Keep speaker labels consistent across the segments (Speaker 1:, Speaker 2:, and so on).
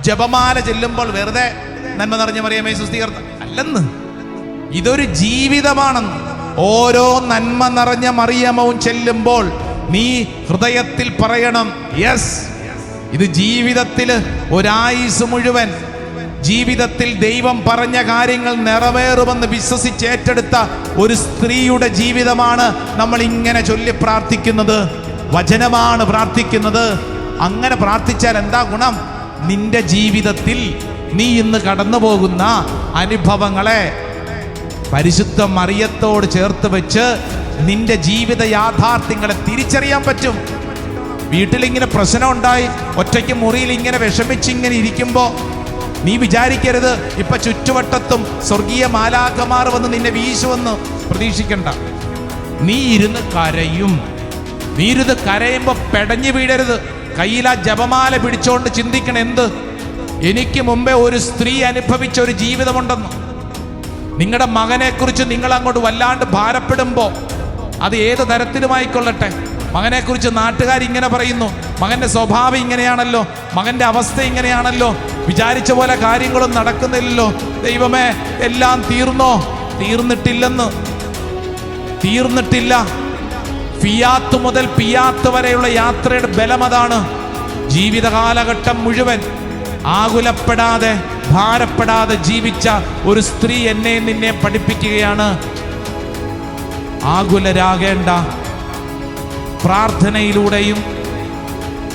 Speaker 1: ജപമാല ചെല്ലുമ്പോൾ വെറുതെ നന്മ നിറഞ്ഞ മറിയമേ സുസ്ഥീകർത്ത അല്ലെന്ന്. ഇതൊരു ജീവിതമാണെന്ന്. ഓരോ നന്മ നിറഞ്ഞ മറിയമവും ചെല്ലുമ്പോൾ നീ ഹൃദയത്തിൽ പറയണം യെസ് ഇത് ജീവിതത്തിൽ ഒരായുസ് മുഴുവൻ. ജീവിതത്തിൽ ദൈവം പറഞ്ഞ കാര്യങ്ങൾ നിറവേറുമെന്ന് വിശ്വസിച്ച് ഏറ്റെടുത്ത ഒരു സ്ത്രീയുടെ ജീവിതമാണ് നമ്മൾ ഇങ്ങനെ ചൊല്ലി പ്രാർത്ഥിക്കുന്നത്. വചനമാണ് പ്രാർത്ഥിക്കുന്നത്. അങ്ങനെ പ്രാർത്ഥിച്ചാൽ എന്താ ഗുണം? നിന്റെ ജീവിതത്തിൽ നീ ഇന്ന് കടന്നു പോകുന്ന അനുഭവങ്ങളെ പരിശുദ്ധ മറിയത്തോട് ചേർത്ത് വെച്ച് നിന്റെ ജീവിത യാഥാർത്ഥ്യങ്ങളെ തിരിച്ചറിയാൻ പറ്റും. വീട്ടിലിങ്ങനെ പ്രശ്നം ഉണ്ടായി ഒറ്റയ്ക്ക് മുറിയിൽ ഇങ്ങനെ വിഷമിച്ചിങ്ങനെ ഇരിക്കുമ്പോൾ നീ വിചാരിക്കരുത് ഇപ്പൊ ചുറ്റുവട്ടത്തും സ്വർഗീയ മാലാഖമാർ വന്ന് നിന്നെ വീശുവെന്ന് പ്രതീക്ഷിക്കണ്ട. നീ ഇരുന്ന് കരയും. നീ ഇരുന്ന് കരയുമ്പോ പെടഞ്ഞു വീഴരുത്. കയ്യിൽ ആ ജപമാല പിടിച്ചോണ്ട് ചിന്തിക്കണം എന്ത്? എനിക്ക് മുമ്പേ ഒരു സ്ത്രീ അനുഭവിച്ച ഒരു ജീവിതമുണ്ടെന്ന്. നിങ്ങളുടെ മകനെ കുറിച്ച് നിങ്ങൾ അങ്ങോട്ട് വല്ലാണ്ട് ഭാരപ്പെടുമ്പോൾ അത് ഏത് തരത്തിലുമായിക്കൊള്ളട്ടെ? മകനെക്കുറിച്ച് നാട്ടുകാർ ഇങ്ങനെ പറയുന്നു മകന്റെ സ്വഭാവം ഇങ്ങനെയാണല്ലോ മകന്റെ അവസ്ഥ ഇങ്ങനെയാണല്ലോ വിചാരിച്ച പോലെ കാര്യങ്ങളും നടക്കുന്നില്ലല്ലോ. ദൈവമേ എല്ലാം തീർന്നോ? തീർന്നിട്ടില്ലെന്ന്. തീർന്നിട്ടില്ല. ഫിയാത്ത് മുതൽ പിയാത്ത് വരെയുള്ള യാത്രയുടെ ബലം അതാണ്. ജീവിത മുഴുവൻ ആകുലപ്പെടാതെ ഭാരപ്പെടാതെ ജീവിച്ച ഒരു സ്ത്രീ എന്നെ നിന്നെ പഠിപ്പിക്കുകയാണ്. ആകുലരാകേണ്ട പ്രാർത്ഥനയിലൂടെയും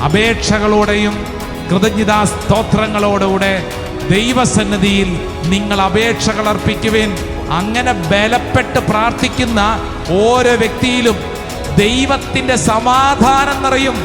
Speaker 1: അപേക്ഷകളോടെയും കൃതജ്ഞതാ സ്തോത്രങ്ങളോടുകൂടെ ദൈവസന്നിധിയിൽ നിങ്ങൾ അപേക്ഷകൾ അർപ്പിക്കുവേൻ. അങ്ങനെ ബലപ്പെട്ട് പ്രാർത്ഥിക്കുന്ന ഓരോ വ്യക്തിയിലും ദൈവത്തിന്റെ സമാധാനം നിറയും